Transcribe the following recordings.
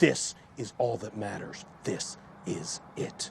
This is all that matters. This is it.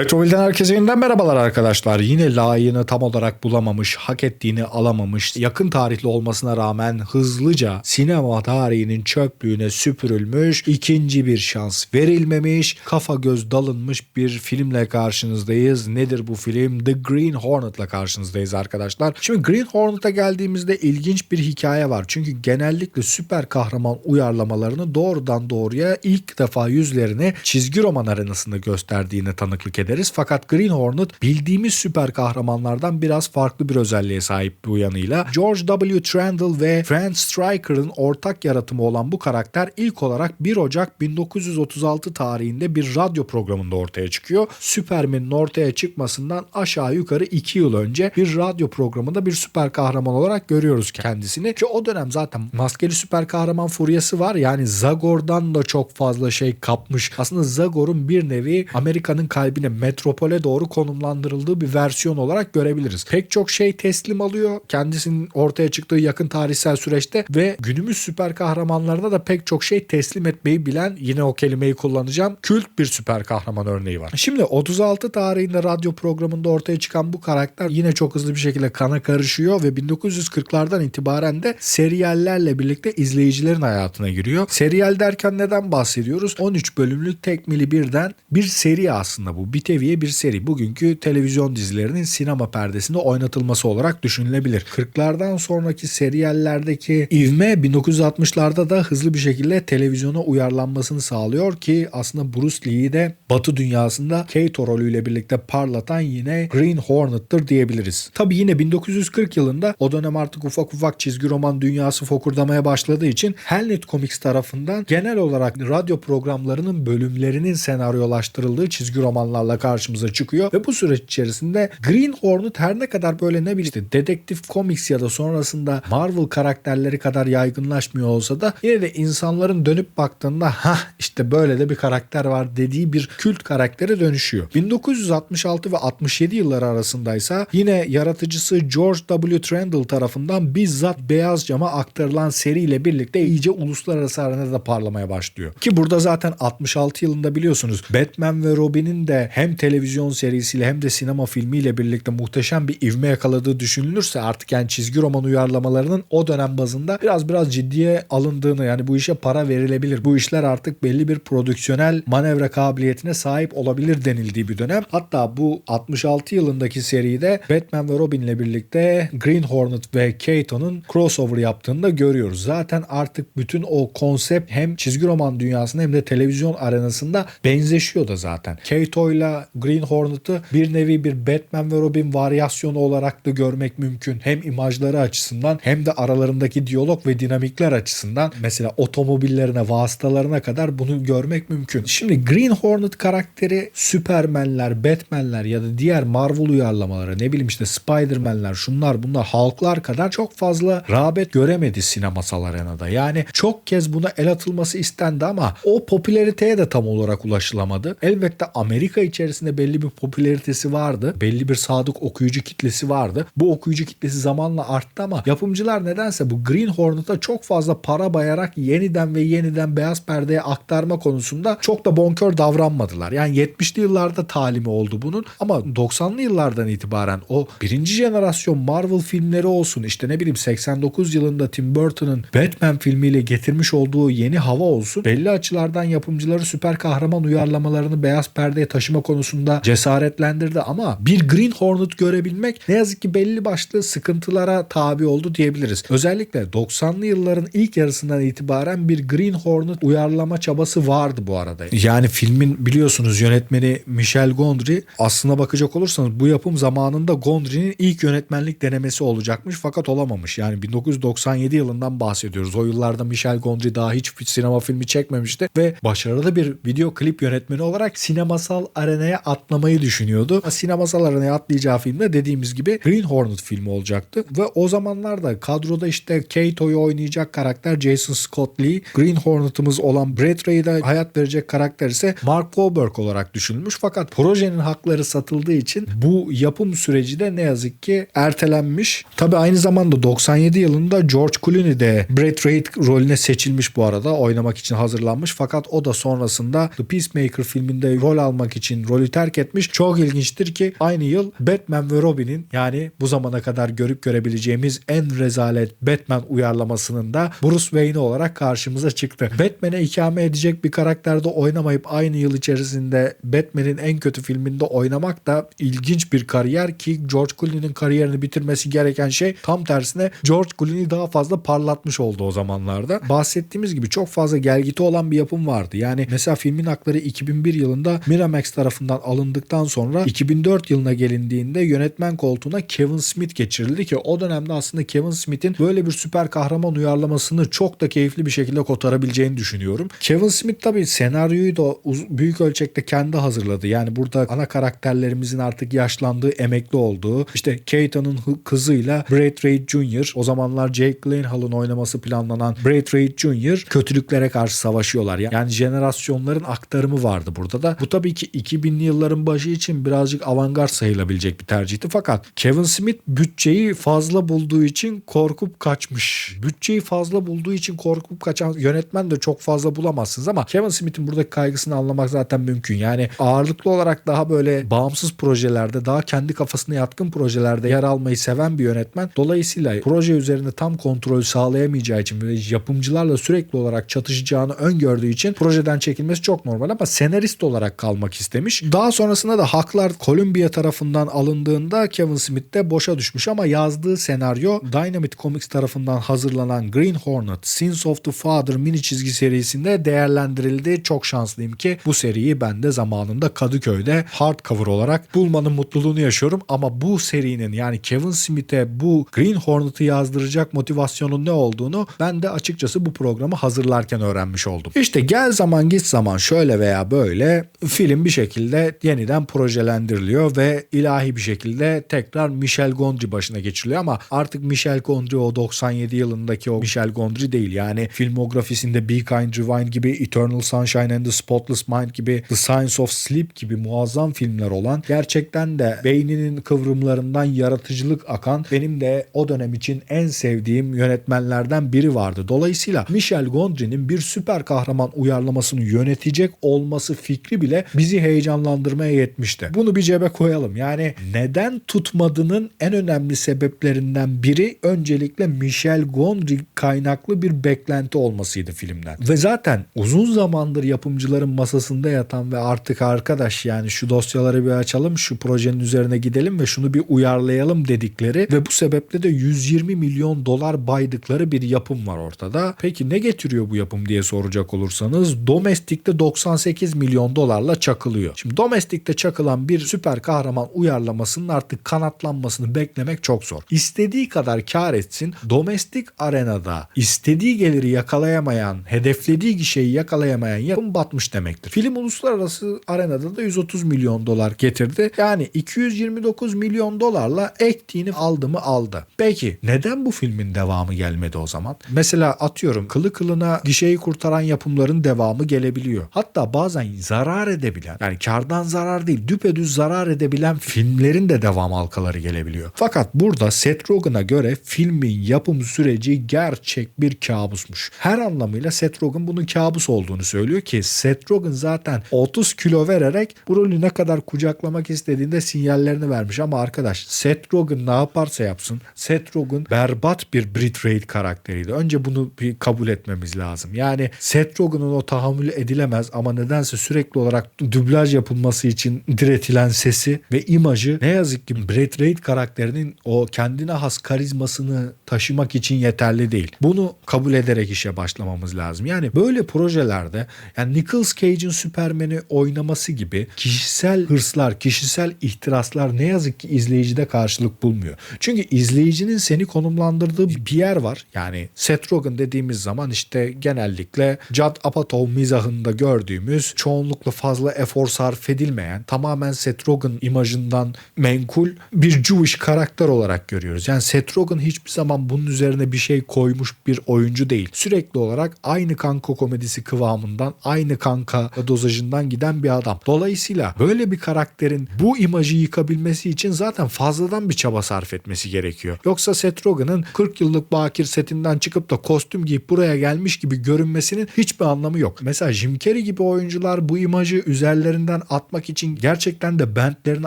Retroville'den herkese yeniden merhabalar arkadaşlar. Yine layığını tam olarak bulamamış, hak ettiğini alamamış, yakın tarihli olmasına rağmen hızlıca sinema tarihinin çöplüğüne süpürülmüş, ikinci bir şans verilmemiş, kafa göz dalınmış bir filmle karşınızdayız. Nedir bu film? The Green Hornet'la karşınızdayız arkadaşlar. Şimdi Green Hornet'a geldiğimizde ilginç bir hikaye var. Çünkü genellikle süper kahraman uyarlamalarını doğrudan doğruya ilk defa yüzlerini çizgi roman arenasında gösterdiğine tanıklık ederiz. Fakat Green Hornet bildiğimiz süper kahramanlardan biraz farklı bir özelliğe sahip bu yanıyla. George W. Trendle ve Frank Stryker'ın ortak yaratımı olan bu karakter ilk olarak 1 Ocak 1936 tarihinde bir radyo programında ortaya çıkıyor. Superman'in ortaya çıkmasından aşağı yukarı 2 yıl önce bir radyo programında bir süper kahraman olarak görüyoruz kendisini. Ki o dönem zaten maskeli süper kahraman furyası var. Yani Zagor'dan da çok fazla şey kapmış. Aslında Zagor'un bir nevi Amerika'nın kalbine metropole doğru konumlandırıldığı bir versiyon olarak görebiliriz. Pek çok şey teslim alıyor kendisinin ortaya çıktığı yakın tarihsel süreçte ve günümüz süper kahramanlarına da pek çok şey teslim etmeyi bilen yine o kelimeyi kullanacağım. Kült bir süper kahraman örneği var. Şimdi 36 tarihinde radyo programında ortaya çıkan bu karakter yine çok hızlı bir şekilde kana karışıyor ve 1940'lardan itibaren de seriyallerle birlikte izleyicilerin hayatına giriyor. Seriyal derken neden bahsediyoruz? 13 bölümlük tekmili birden bir seri aslında bu. Biteviye bir seri. Bugünkü televizyon dizilerinin sinema perdesinde oynatılması olarak düşünülebilir. 40'lardan sonraki seriyallerdeki ivme 1960'larda da hızlı bir şekilde televizyona uyarlanmasını sağlıyor ki aslında Bruce Lee'yi de Batı dünyasında Kato rolüyle birlikte parlatan yine Green Hornet'tır diyebiliriz. Tabi yine 1940 yılında o dönem artık ufak ufak çizgi roman dünyası fokurdamaya başladığı için Hellnet Comics tarafından genel olarak radyo programlarının bölümlerinin senaryolaştırıldığı çizgi romanlarla karşımıza çıkıyor ve bu süreç içerisinde Green Hornet her ne kadar böyle ne bileyim işte dedektif comics ya da sonrasında Marvel karakterleri kadar yaygınlaşmıyor olsa da yine de insanların dönüp baktığında ha işte böyle de bir karakter var dediği bir kült karaktere dönüşüyor. 1966 ve 67 yılları arasındaysa yine yaratıcısı George W. Trendle tarafından bizzat beyaz cama aktarılan seriyle birlikte iyice uluslararası arenada parlamaya başlıyor. Ki burada zaten 66 yılında biliyorsunuz Batman ve Robin'in de hem televizyon serisiyle hem de sinema filmiyle birlikte muhteşem bir ivme yakaladığı düşünülürse artık yani çizgi roman uyarlamalarının o dönem bazında biraz biraz ciddiye alındığını yani bu işe para verilebilir. Bu işler artık belli bir prodüksiyonel manevra kabiliyetine sahip olabilir denildiği bir dönem. Hatta bu 66 yılındaki seride Batman ve Robin ile birlikte Green Hornet ve Kato'nun crossover yaptığını da görüyoruz. Zaten artık bütün o konsept hem çizgi roman dünyasında hem de televizyon arenasında benzeşiyor da zaten. Kato ile Green Hornet'ı bir nevi bir Batman ve Robin varyasyonu olarak da görmek mümkün. Hem imajları açısından hem de aralarındaki diyalog ve dinamikler açısından mesela otomobillerine, vasıtalarına kadar bunu görmek mümkün. Şimdi Green Hornet karakteri Superman'ler, Batman'ler ya da diğer Marvel uyarlamaları ne bileyim işte Spider-Man'ler şunlar bunlar halklar kadar çok fazla rağbet göremedi sinemasal arenada. Yani çok kez buna el atılması istendi ama o popülariteye de tam olarak ulaşılamadı. Elbette Amerika içerisinde belli bir popülaritesi vardı. Belli bir sadık okuyucu kitlesi vardı. Bu okuyucu kitlesi zamanla arttı ama yapımcılar nedense bu Green Hornet'a çok fazla para bayarak yeniden ve yeniden beyaz perdeye aktarma konusunda çok da bonkör davranmadılar. Yani 70'li yıllarda talimi oldu bunun ama 90'lı yıllardan itibaren o birinci jenerasyon Marvel filmleri olsun işte ne bileyim 89 yılında Tim Burton'ın Batman filmiyle getirmiş olduğu yeni hava olsun belli açılardan yapımcıları süper kahraman uyarlamalarını beyaz perdeye taşıma konusunda cesaretlendirdi ama bir Green Hornet görebilmek ne yazık ki belli başlı sıkıntılara tabi oldu diyebiliriz. Özellikle 90'lı yılların ilk yarısından itibaren bir Green Hornet uyarlama çabası vardı bu arada. Yani filmin biliyorsunuz yönetmeni Michel Gondry aslına bakacak olursanız bu yapım zamanında Gondry'nin ilk yönetmenlik denemesi olacakmış fakat olamamış. Yani 1997 yılından bahsediyoruz. O yıllarda Michel Gondry daha hiç sinema filmi çekmemişti ve başarılı bir video klip yönetmeni olarak sinemasal arenaya atlamayı düşünüyordu. Ama sinemasal arenaya atlayacağı filmde dediğimiz gibi Green Hornet filmi olacaktı ve o zamanlarda kadroda işte Kato'yu oynayacak karakter Jason Scott Lee, Green Hornet'ımız olan Brad Ray'de hayat verecek karakter ise Mark Wahlberg olarak düşünülmüş fakat projenin hakları satıldığı için bu yapım süreci de ne yazık ki ertelenmiş. Tabi aynı zamanda 97 yılında George Clooney de Brad Ray rolüne seçilmiş bu arada oynamak için hazırlanmış fakat o da sonrasında The Peacemaker filminde rol almak için rolü terk etmiş. Çok ilginçtir ki aynı yıl Batman ve Robin'in yani bu zamana kadar görüp görebileceğimiz en rezalet Batman uyarlamasının da Bruce Wayne olarak karşımıza çıktı. Batman'e ikame edecek bir karakterde oynamayıp aynı yıl içerisinde Batman'in en kötü filminde oynamak da ilginç bir kariyer ki George Clooney'nin kariyerini bitirmesi gereken şey tam tersine George Clooney daha fazla parlatmış oldu o zamanlarda. Bahsettiğimiz gibi çok fazla gelgiti olan bir yapım vardı. Yani mesela filmin hakları 2001 yılında Miramax tarafından alındıktan sonra 2004 yılına gelindiğinde yönetmen koltuğuna Kevin Smith geçirildi ki o dönemde aslında Kevin Smith'in böyle bir süper kahraman uyarlamasını çok da keyifli bir şekilde kotarabileceğini düşünüyorum. Kevin Smith tabii senaryoyu da büyük ölçekte kendi hazırladı. Yani burada ana karakterlerimizin artık yaşlandığı, emekli olduğu, işte Keita'nın kızıyla Brad Ray Jr. o zamanlar Jake Gyllenhaal'ın oynaması planlanan Brad Ray Jr. kötülüklere karşı savaşıyorlar. Yani jenerasyonların aktarımı vardı burada da. Bu tabii ki 2000'li yılların başı için birazcık avantgard sayılabilecek bir tercihti. Fakat Kevin Smith bütçeyi fazla bulduğu için korkup kaçmış. Bütçeyi fazla bulduğu için korkup kaçan yönetmen de çok fazla bulamazsınız ama Kevin Smith'in buradaki kaygısını anlamak zaten mümkün. Yani ağırlıklı olarak daha böyle bağımsız projelerde, daha kendi kafasına yatkın projelerde yer almayı seven bir yönetmen. Dolayısıyla proje üzerinde tam kontrol sağlayamayacağı için ve yapımcılarla sürekli olarak çatışacağını öngördüğü için projeden çekilmesi çok normal ama senarist olarak kalmak istemiş. Daha sonrasında da haklar Columbia tarafından alındığında Kevin Smith de boşa düşmüş ama yazdığı senaryo Dynamite Comics tarafından hazırlanan Green Hornet Sins of the Father mini çizgi serisinde değerlendirildi. Çok şanslıyım ki bu seriyi ben de zamanında Kadıköy'de hardcover olarak bulmanın mutluluğunu yaşıyorum ama bu serinin yani Kevin Smith'e bu Green Hornet'ı yazdıracak motivasyonun ne olduğunu ben de açıkçası bu programı hazırlarken öğrenmiş oldum. İşte gel zaman git zaman şöyle veya böyle film bir şekilde yeniden projelendiriliyor ve ilahi bir şekilde tekrar Michel Gondry başına geçiriliyor ama artık Michel Gondry o 97 yılındaki o Michel Gondry değil. Yani filmografisinde Be Kind Rewind gibi Eternal Sunshine and the Spotless Mind gibi The Science of Sleep gibi muazzam filmler olan gerçekten de beyninin kıvrımlarından yaratıcılık akan benim de o dönem için en sevdiğim yönetmenlerden biri vardı. Dolayısıyla Michel Gondry'nin bir süper kahraman uyarlamasını yönetecek olması fikri bile bizi heyecanlandırmaya yetmişti. Bunu bir cebe koyalım. Yani neden tutmadığının en önemli sebeplerinden biri öncelikle Michel Gondry kaynaklı bir beklenti olmasıydı filmden. Ve zaten uzun zamandır yapımcıların masasında yatan ve artık arkadaş yani şu dosyaları bir açalım, şu projenin üzerine gidelim ve şunu bir uyarlayalım dedikleri ve bu sebeple de 120 milyon dolar baydıkları bir yapım var ortada. Peki ne getiriyor bu yapım diye soracak olursanız Domestik'te 98 milyon dolarla çakılıyor. Şimdi Domestik'te çakılan bir süper kahraman uyarlamasının artık kanatlanmasını beklemek çok zor. İstediği kadar kar etsin domestik arenada istediği geliri yakalayamayan, hedeflediği gişeyi yakalayamayan yapım batmış demektir. Film uluslararası arenada da 130 milyon dolar getirdi. Yani 229 milyon dolarla ektiğini aldı mı aldı. Peki neden bu filmin devamı gelmedi o zaman? Mesela atıyorum kılı kılına gişeyi kurtaran yapımların devamı gelebiliyor. Hatta bazen zarar edebilen yani kardan zarar değil düpedüz zarar edebilen filmlerin de devam halkaları gelebiliyor. Fakat burada Seth Rogen'a göre filmin yapım süreci gerçek bir kabusmuş. Her anlamıyla Seth Rogen bunun kabus olduğunu söylüyor ki Seth Rogen zaten 30 kilo vererek bu rolü ne kadar kucaklamak istediğinde sinyallerini vermiş ama arkadaş Seth Rogen ne yaparsa yapsın Seth Rogen berbat bir Brit Raid karakteriydi. Önce bunu bir kabul etmemiz lazım. Yani Seth Rogen'ın o tahammül edilemez ama nedense sürekli olarak dublaj yapılması için diretilen sesi ve imajı ne yazık ki Brad Reid karakterinin o kendine has karizmasını taşımak için yeterli değil. Bunu kabul ederek işe başlamamız lazım. Yani böyle projelerde yani Nicolas Cage'in Superman'i oynaması gibi kişisel hırslar, kişisel ihtiraslar ne yazık ki izleyicide karşılık bulmuyor. Çünkü izleyicinin seni konumlandırdığı bir yer var. Yani Seth Rogen dediğimiz zaman işte genellikle Judd Apatow mizahında gördüğümüz çoğunlukla fazla efor sarf edilmeyen tamamen Seth Rogen imajından menkul bir Jewish karakter olarak görüyoruz. Yani Seth Rogen hiçbir zaman bunun üzerine bir şey koymuş bir oyuncu değil. Sürekli olarak aynı kanka komedisi kıvamından aynı kanka dozajından giden bir adam. Dolayısıyla böyle bir karakterin bu imajı yıkabilmesi için zaten fazladan bir çaba sarf etmesi gerekiyor. Yoksa Seth Rogen'ın 40 yıllık bakir setinden çıkıp da kostüm giyip buraya gelmiş gibi görünmesinin hiçbir anlamı yok. Mesela Jim Carrey gibi oyuncular bu imajı üzerlerinden atmak için gerçekten de bentlerini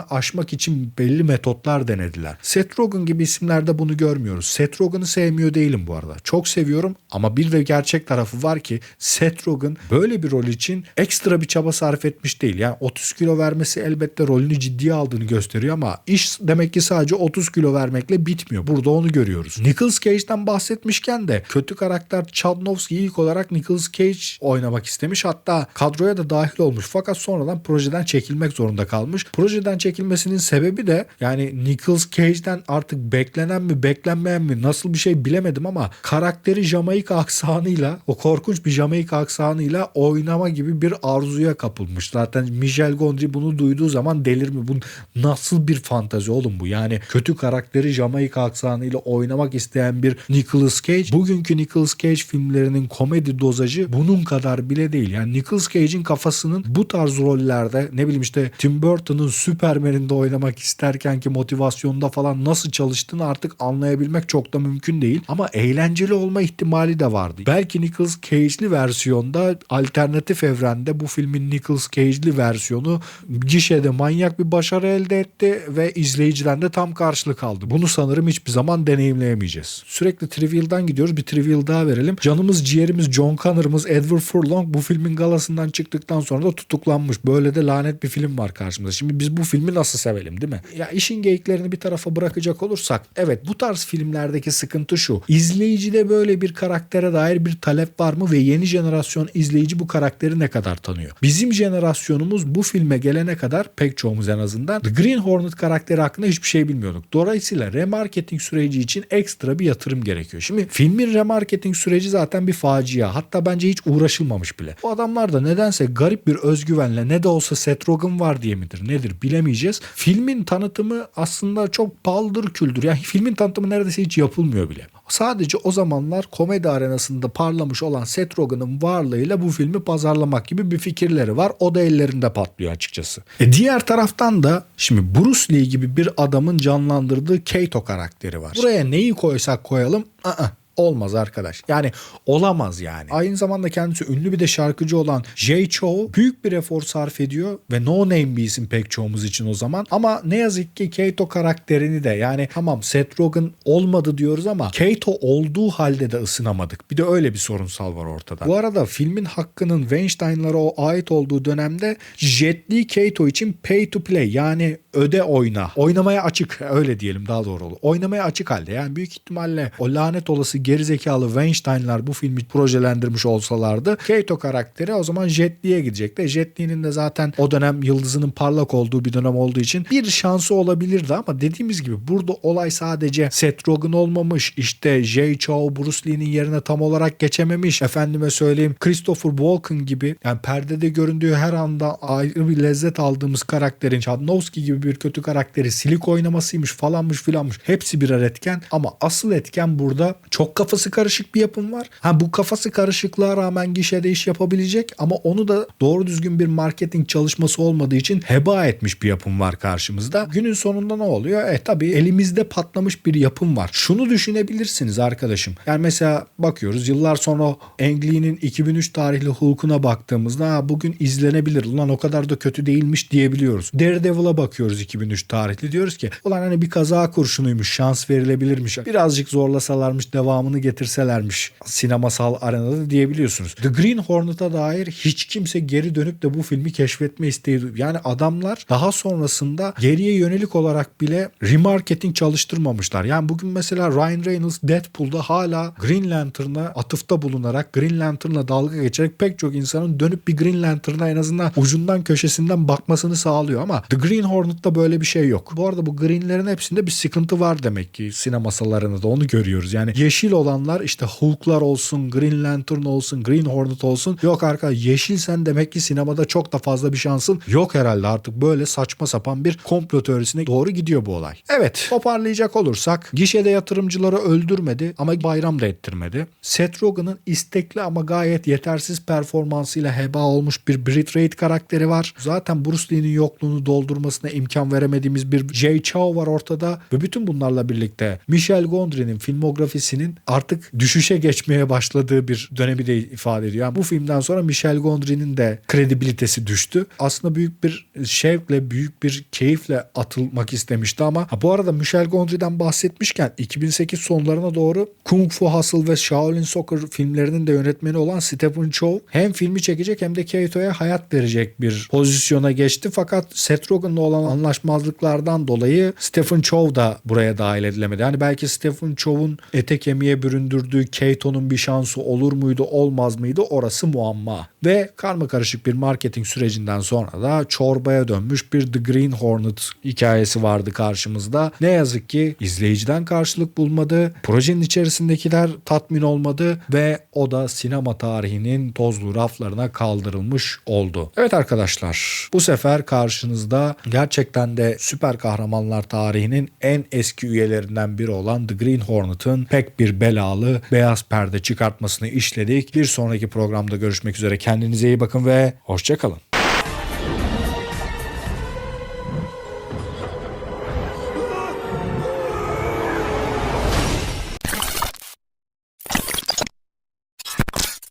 aşmak için belli metotlar denediler. Seth Rogen gibi isimlerde bunu görmüyoruz. Seth Rogen'ı sevmiyor değilim bu arada. Çok seviyorum ama bir de gerçek tarafı var ki Seth Rogen böyle bir rol için ekstra bir çaba sarf etmiş değil. Yani 30 kilo vermesi elbette rolünü ciddiye aldığını gösteriyor ama iş demek ki sadece 30 kilo vermekle bitmiyor. Burada onu görüyoruz. Nicolas Cage'den bahsetmişken de kötü karakter Chadnowski ilk olarak Nicolas Cage oynamak istemiş. Hatta kadroya da dahil olmuş. Fakat sonradan projeden çekilmek zorunda kalmış. Projeden çekilmesinin sebebi de yani Nicolas Cage'den artık beklenen mi beklenmeyen mi nasıl bir şey bilemedim ama karakteri Jamaika aksanıyla o korkunç bir Jamaika aksanıyla oynama gibi bir arzuya kapılmış. Zaten Michel Gondry bunu duyduğu zaman delir mi? Bu nasıl bir fantazi oğlum bu? Yani kötü karakteri Jamaika aksanıyla oynamak isteyen bir Nicolas Cage. Bugünkü Nicolas Cage filmlerinin komedi dozajı bunun kadar bile değil. Yani Nicolas Cage'in kafasının bu tarz rollerde ne bileyim işte Tim Burton'ın Superman'inde oynamak isterken ki motivasyonda falan nasıl çalıştığını artık anlayabilmek çok da mümkün değil. Ama eğlenceli olma ihtimali de vardı. Belki Nicolas Cage'li versiyonda alternatif evrende bu filmin Nicolas Cage'li versiyonu gişede manyak bir başarı elde etti ve izleyiciden de tam karşılık aldı. Bunu sanırım hiçbir zaman deneyimleyemeyeceğiz. Sürekli Trivial'dan gidiyoruz. Bir Trivial daha verelim. Canımız ciğerimiz John Connor'ımız Edward Furlong bu filmin galasından çıktıktan sonra da tutuklanmış. Böyle de lanet bir film var karşımızda. Şimdi biz bu filmi nasıl sevelim değil mi? Ya işin geyiklerini bir tarafa bırakacak olursak evet bu tarz filmlerdeki sıkıntı şu. İzleyicide böyle bir karaktere dair bir talep var mı ve yeni jenerasyon izleyici bu karakteri ne kadar tanıyor? Bizim jenerasyonumuz bu filme gelene kadar pek çoğumuz en azından The Green Hornet karakteri hakkında hiçbir şey bilmiyorduk. Dolayısıyla remarketing süreci için ekstra bir yatırım gerekiyor. Şimdi filmin remarketing süreci zaten bir facia. Hatta bence hiç uğraşılmamış bile. Bu adamlar da nedense garip bir özgüvenle ne de olsa Seth Rogen var diye midir nedir bilemeyeceğiz. Filmin tanıtımı aslında çok paldır küldür. Yani filmin tanıtımı neredeyse hiç yapılmıyor bile. Sadece o zamanlar komedi arenasında parlamış olan Seth Rogen'ın varlığıyla bu filmi pazarlamak gibi bir fikirleri var. O da ellerinde patlıyor açıkçası. E diğer taraftan da şimdi Bruce Lee gibi bir adamın canlandırdığı Kato karakteri var. Buraya neyi koysak koyalım ı-ı. Olmaz arkadaş. Yani olamaz yani. Aynı zamanda kendisi ünlü bir de şarkıcı olan Jay Chou büyük bir efor sarf ediyor ve no name bir isim pek çoğumuz için o zaman. Ama ne yazık ki Kato karakterini de yani tamam Seth Rogen olmadı diyoruz ama Kato olduğu halde de ısınamadık. Bir de öyle bir sorunsal var ortada. Bu arada filmin hakkının Weinstein'lara o ait olduğu dönemde Jet Li Kato için pay to play yani öde oyna. Oynamaya açık öyle diyelim daha doğru olur. Oynamaya açık halde yani büyük ihtimalle o lanet olası gerizekalı Weinstein'lar bu filmi projelendirmiş olsalardı Kato karakteri o zaman Jet Li'ye gidecekti. Jet Li'nin de zaten o dönem yıldızının parlak olduğu bir dönem olduğu için bir şansı olabilirdi ama dediğimiz gibi burada olay sadece Seth Rogen olmamış. işte Jay Chou Bruce Lee'nin yerine tam olarak geçememiş. Efendime söyleyeyim Christopher Walken gibi yani perdede göründüğü her anda ayrı bir lezzet aldığımız karakterin Chadnowski gibi bir kötü karakteri silik oynamasıymış falanmış filanmış. Hepsi birer etken ama asıl etken burada çok kafası karışık bir yapım var. Ha bu kafası karışıklığa rağmen gişede iş yapabilecek ama onu da doğru düzgün bir marketing çalışması olmadığı için heba etmiş bir yapım var karşımızda. Günün sonunda ne oluyor? E tabii elimizde patlamış bir yapım var. Şunu düşünebilirsiniz arkadaşım. Yani mesela bakıyoruz yıllar sonra Ang Lee'nin 2003 tarihli Hulk'una baktığımızda ha, bugün izlenebilir. Ulan o kadar da kötü değilmiş diyebiliyoruz. Daredevil'a bakıyoruz 2003 tarihli diyoruz ki ulan hani bir kaza kurşunuymuş şans verilebilirmiş. Birazcık zorlasalarmış devam devamını getirselermiş sinemasal arenada diyebiliyorsunuz. The Green Hornet'a dair hiç kimse geri dönüp de bu filmi keşfetme isteği Yani adamlar daha sonrasında geriye yönelik olarak bile remarketing çalıştırmamışlar. Yani bugün mesela Ryan Reynolds Deadpool'da hala Green Lantern'a atıfta bulunarak Green Lantern'la dalga geçerek pek çok insanın dönüp bir Green Lantern'a en azından ucundan köşesinden bakmasını sağlıyor ama The Green Hornet'ta böyle bir şey yok. Bu arada bu Green'lerin hepsinde bir sıkıntı var demek ki sinemasalarında da onu görüyoruz. Yani yeşil olanlar işte Hulk'lar olsun, Green Lantern olsun, Green Hornet olsun. Yok arkadaş yeşilsen demek ki sinemada çok da fazla bir şansın yok herhalde artık böyle saçma sapan bir komplo teorisine doğru gidiyor bu olay. Evet toparlayacak olursak gişede yatırımcıları öldürmedi ama bayram da ettirmedi. Seth Rogen'ın istekli ama gayet yetersiz performansıyla heba olmuş bir Brit Reid karakteri var. Zaten Bruce Lee'nin yokluğunu doldurmasına imkan veremediğimiz bir Jay Chow var ortada ve bütün bunlarla birlikte Michel Gondry'nin filmografisinin artık düşüşe geçmeye başladığı bir dönemi de ifade ediyor. Yani bu filmden sonra Michel Gondry'nin de kredibilitesi düştü. Aslında büyük bir şevkle, büyük bir keyifle atılmak istemişti ama ha, bu arada Michel Gondry'den bahsetmişken 2008 sonlarına doğru Kung Fu Hustle ve Shaolin Soccer filmlerinin de yönetmeni olan Stephen Chow hem filmi çekecek hem de Keito'ya hayat verecek bir pozisyona geçti. Fakat Seth Rogen'la olan anlaşmazlıklardan dolayı Stephen Chow da buraya dahil edilemedi. Yani belki Stephen Chow'un ete kemiğe büründürdüğü Keito'nun bir şansı olur muydu olmaz mıydı orası muamma. Ve karma karışık bir marketing sürecinden sonra da çorbaya dönmüş bir The Green Hornet hikayesi vardı karşımızda. Ne yazık ki izleyiciden karşılık bulmadı. Projenin içerisindekiler tatmin olmadı ve o da sinema tarihinin tozlu raflarına kaldırılmış oldu. Evet arkadaşlar bu sefer karşınızda gerçekten de süper kahramanlar tarihinin en eski üyelerinden biri olan The Green Hornet'ın pek belalı beyaz perde çıkartmasını işledik. Bir sonraki programda görüşmek üzere. Kendinize iyi bakın ve hoşçakalın.